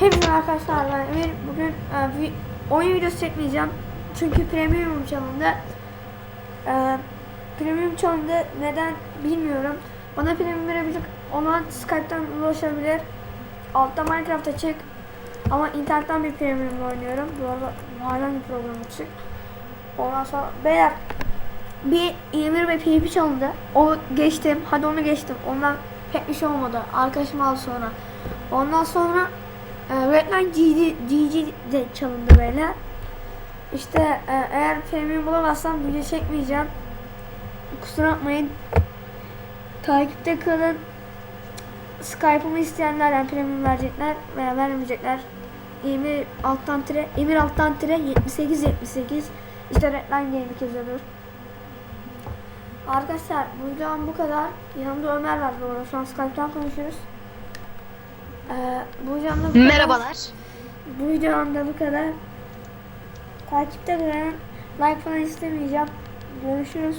Hepinize arkadaşlar ben Emir. Bugün e, bir oyun videosu çekmeyeceğim. Çünkü premium çalındı. E, premium çalındı. Neden bilmiyorum. Bana premium verebilecek olan Skype'tan ulaşabilir. Altta Minecraft açık. Ama internetten bir premium oynuyorum. Bu arada halen bir program açık. Ondan sonra beyler bir Emir ve PvP çalındı. O geçtim. Hadi onu geçtim. Ondan pek bir şey olmadı. Arkadaşım aldı sonra. Ondan sonra e, Redline GG, de çalındı böyle. İşte e, eğer premium bulamazsam video çekmeyeceğim. Kusura bakmayın. Takipte kalın. Skype'ımı isteyenler yani premium verecekler veya vermeyecekler. Emir alttan tire, Emir alttan tire 78 78 işte Redline Gaming yazıyordur. Arkadaşlar bu videom bu kadar. Yanımda Ömer var bu arada. Şu an Skype'tan konuşuyoruz. Ee, bu videomda bu kadar. Merhabalar. Bu videomda bu kadar. Takipte kalın. Like falan istemeyeceğim. Görüşürüz.